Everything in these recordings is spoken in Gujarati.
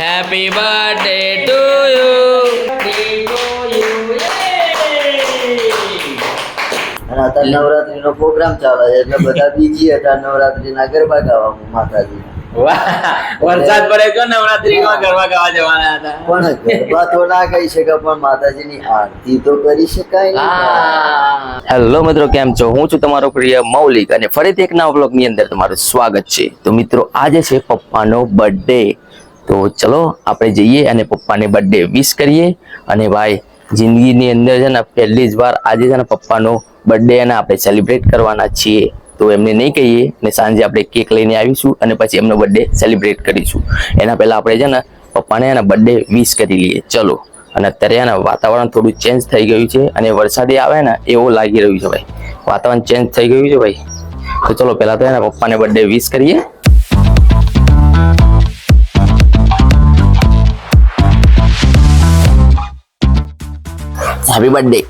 હેપી બર્થડે ટુ યુ અત્યારે નવરાત્રી નો પ્રોગ્રામ ચાલે છે એટલે બધા બીજી હતા નવરાત્રી ના ગરબા ગાવા માતાજી. વરસાદ પડે તો નવરાત્રીમાં ગરબા ગાવા જવાના હતા. પણ ગરબા તો ના કહી શકે પણ માતાજીની આરતી તો કરી શકાય ને. હેલો મિત્રો કેમ છો? હું છું તમારો પ્રિય મૌલિક અને ફરીથી એક નવા બ્લોગની અંદર તમારું સ્વાગત છે. તો મિત્રો આજે છે પપ્પાનો બર્થડે તો ચલો, આપણે જઈએ અને પપ્પાને બર્થડે વિશ કરીએ. અને ભાઈ, જિંદગીની અંદર છે ને, પહેલી જ વાર આજે છે ને, પપ્પાનો બર્થડે અને આપણે સેલિબ્રેટ કરવાના છીએ. તો એમને નહીં કહીએ ને સાંજે આપણે કેક લઈને આવીશું અને પછી એમનો બર્થડે સેલિબ્રેટ કરીશું. એના પહેલાં આપણે છે ને, પપ્પાને એના બર્થડે વિશ કરી લઈએ. ચલો, અને અત્યારે છે વાતાવરણ થોડું ચેન્જ થઈ ગયું છે અને વરસાદી આવે ને, એવું લાગી રહ્યું છે ભાઈ. વાતાવરણ ચેન્જ થઈ ગયું છે ભાઈ. તો ચલો, પહેલાં તો એના પપ્પાને બર્થડે વિશ કરીએ. હેપી બર્થડે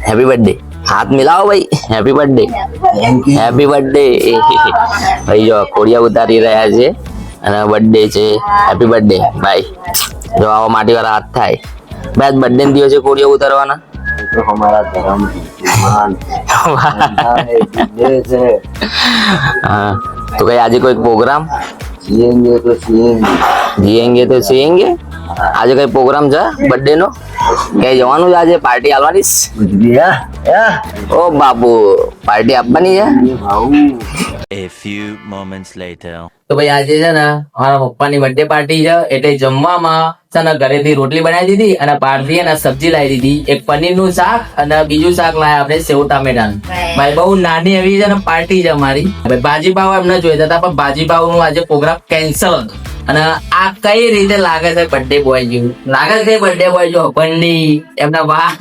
હેપી બર્થડે હાથ મિલાવો ભાઈ હેપી બર્થડે હેપી બર્થડે ભાઈ જો કોડિયા ઉતારી રહ્યા છે અને બર્થડે છે હેપી બર્થડે ભાઈ જો આવા માટી વાળા હાથ થાય ભાઈ બર્થડે દિવસે કોડિયા ઉતારવાના એ તો અમારા ધર્મ માન બધાને જીવે છે હા તો કઈ આજે કોઈ પ્રોગ્રામ જીએંગે આજે કઈ પ્રોગ્રામ છે? બર્થડે નો? કે જવાનું છે આજે? પાર્ટી આલવાની ઓ બાપુ પાર્ટી આપવાની છે? A few moments later. તો ભાઈ આજે છે ને મારા પપ્પાની બર્થડે પાર્ટી છે એટલે જમવામાં છે ને ઘરેથી રોટલી બનાવી દીધી અને પાર્ટી અને સબ્જી લાવી દીધી. એક પનીરનું શાક અને બીજું શાક લાવ્યા આપણે સેવ ટામેટા ભાઈ બહુ નાની એવી છે ને પાર્ટી છે મારી. ભાજી પાવ એમને જોઈતા હતા પણ ભાજી પાવનું આજે પ્રોગ્રામ કેન્સલ હતો. અને આ કઈ રીતે લાગે છે બર્થડે બોય જેવું લાગે છે બર્થડે બોય જો પંડી એમના વાહ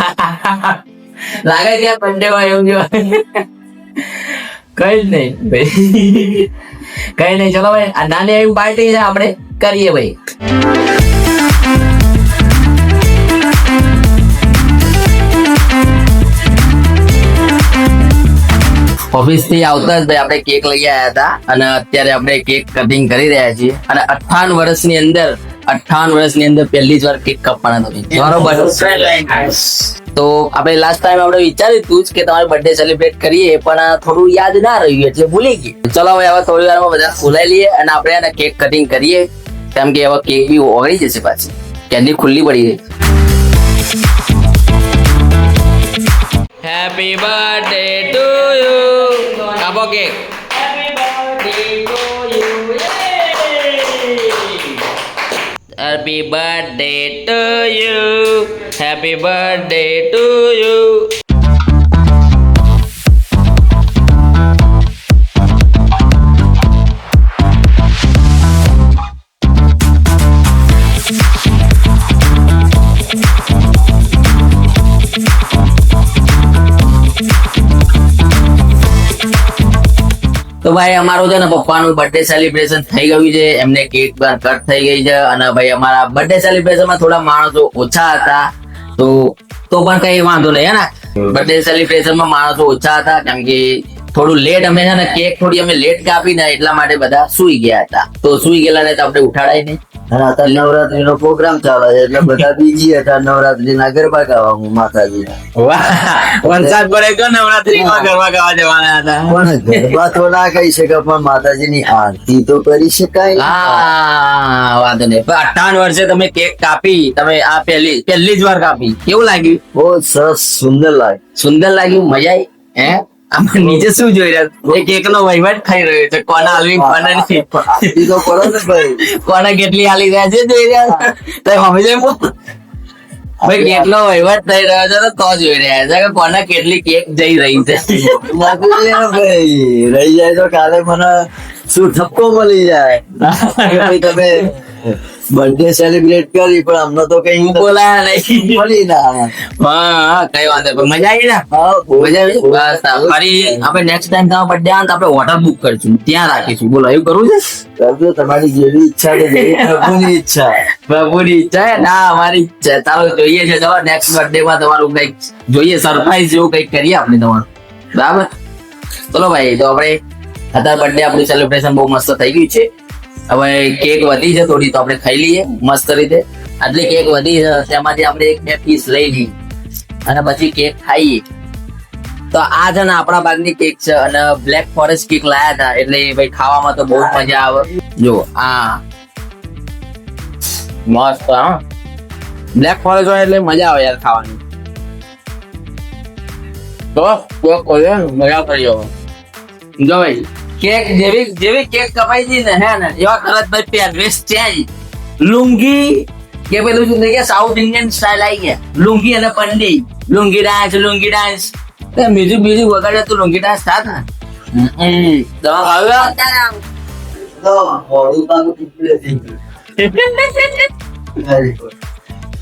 લાગે છે બર્થડે બોય એવું જો? કઈ જ નહીં ભાઈ. કઈ નહીં, ચલો ભાઈ, આ નાની એવી પાર્ટી છે, આપણે કરીએ ભાઈ. ઓફિસથી આવતા જ ભાઈ આપણે કેક લઈ આવ્યા હતા અને અત્યારે આપણે કેક કટિંગ કરી રહ્યા છીએ. અને અઠાવન વર્ષની અંદર અઠાવન વર્ષની અંદર પહેલી જ વાર કેક કપવાના તમે. બરોબર. તો આપણે લાસ્ટ ટાઈમ આપણે વિચાર્યું હતું જ કે તમારે બર્થડે સેલિબ્રેટ કરીએ પણ થોડું યાદ ના રહ્યું એટલે ભૂલી ગઈ. ચલો હવે હવે થોડી વારમાં બધા ખોલાઈ લઈએ અને આપણે એને કેક કટિંગ કરીએ. કેમ કે હવે કેક બી ઓગળી જશે પાછી. કેન્ડી ખુલ્લી પડી ગઈ forget. Happy birthday to you. Yay! Happy birthday to you. Happy birthday to you. તો ભાઈ, અમારું છે ને પપ્પાનું બર્થડે સેલિબ્રેશન થઈ ગયું છે. એમને કેક કટ થઈ ગઈ છે અને ભાઈ, અમારા બર્થડે સેલિબ્રેશનમાં થોડા માણસો ઓછા હતા. તો તો પણ કઈ વાંધો નહીં, હે ને? બર્થડે સેલિબ્રેશનમાં માણસો ઓછા હતા, કેમ કે થોડું લેટ અમે છે ને કેક થોડી અમે લેટ કાપી ને એટલા માટે બધા સુઈ ગયા હતા. તો સુઈ ગયેલા ને તો આપણે ઉઠાડાય નહીં. અને અત્યારે નવરાત્રી નો પ્રોગ્રામ ચાલે છે એટલે બધા બીજી હતા નવરાત્રી ના ગરબા ગાવા માતાજી વરસાદ પડે તો નવરાત્રીમાં ગરબા ગાવા જવાના હતા. પણ ગરબા તો ના કહી શકે પણ માતાજી ની આરતી તો કરી શકાય હા વાંધો નહીં. પણ અઠાવન વર્ષે તમે કેક કાપી તમે આ પહેલી પહેલી જ વાર કાપી. કેવું લાગ્યું? બહુ સરસ સુંદર લાગે સુંદર લાગ્યું મજા આવી હે? આમાં નીચે શું જોઈ રહ્યા? એક નો વહીવટ થઈ રહ્યો છે. કોના હાલવી કોના નહીં? બીજો કરો ને ભાઈ. કોના કેટલી હાલી રહ્યા છે જોઈ રહ્યા તો સમજે ભાઈ કેટલો વહીવટ થઈ રહ્યો છે તો તો જોઈ રહ્યા છે. કે કોના કેટલી કેક જઈ રહી છે. ભાઈ રહી જાય તો કાલે મને શું ઠપકો મળી જાય. ભાઈ તમે બર્થડે સેલિબ્રેટ કરી પણ અમને તો કઈ બોલાયા નહીં. મળી ના હા કઈ વાંધો નહીં. મજા આવી ને? મજા આવી? બસ ફરી આપણે નેક્સ્ટ ટાઈમ તમારો બર્થડે આવે તો આપણે હોટલ બુક કરીશું. ત્યાં રાખીશું. બોલો એવું કરવું છે? કરજો તમારી જેવી ઈચ્છા છે પ્રભુની ઈચ્છા. પ્રભુની ઈચ્છા છે? ના અમારી ઈચ્છા ચાલો જોઈએ છે ચલો નેક્સ્ટ બર્થડે માં તમારું કંઈક જોઈએ સરપ્રાઈઝ જેવું કંઈક કરીએ આપણે તમારું. બરાબર? ચલો ભાઈ તો આપણે અત્યારે બર્થડે આપણું સેલિબ્રેશન બહુ મસ્ત થઈ ગયું છે. હવે કેક વધી છે થોડી, તો આપણે ખાઈ લઈએ, મસ્ત રીતે. આટલી કેક વધી છે, તેમાંથી આપણે એક બે પીસ લઈ લઈએ. અને પછી કેક ખાઈએ. તો આ છે ને આપણા ભાગની કેક છે, અને બ્લેક ફોરેસ્ટ કેક લાયા હતા, એટલે ભાઈ ખાવામાં તો બહુ મજા આવે. જો આ. મસ્ત, હા. બ્લેક ફોરેસ્ટ હોય એટલે મજા આવે યાર ખાવાની. તો મજા કરી આવે જો ભાઈ કેક જેવી જેવી કેક કપાઈ હતી ને હે ને એવા તરત ભાઈ પહેરવેશ ચેન્જ લુંગી કે પેલું શું કે સાઉથ ઇન્ડિયન સ્ટાઇલ આવી ગયા. લુંગી અને પંડી. Lungi dance lungi dance. Music music વગાડે તો લુંગી ડાન્સ થાત ને. દવા ખાવ્યા.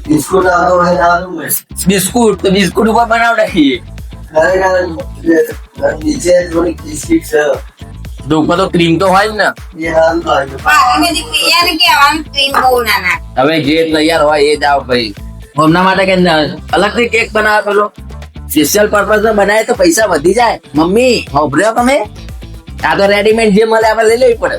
બિસ્કુટ આવો હોય આવું બિસ્કુટ તો બિસ્કુટ ઉપર બનાવડાવીએ નીચે થોડીક બિસ્કિટ છે. ઉપર તો ક્રીમ તો હોય ને. હવે જે તૈયાર હોય એ જ આવ ભાઈ. હમણાં માટે કે અલગથી કેક બનાવે પેલો. સ્પેશિયલ પર્પઝ બનાવે તો પૈસા વધી જાય. મમ્મી હોભર્યો તમે? આ તો રેડીમેડ જે મળે આપણે લઈ લેવી પડે.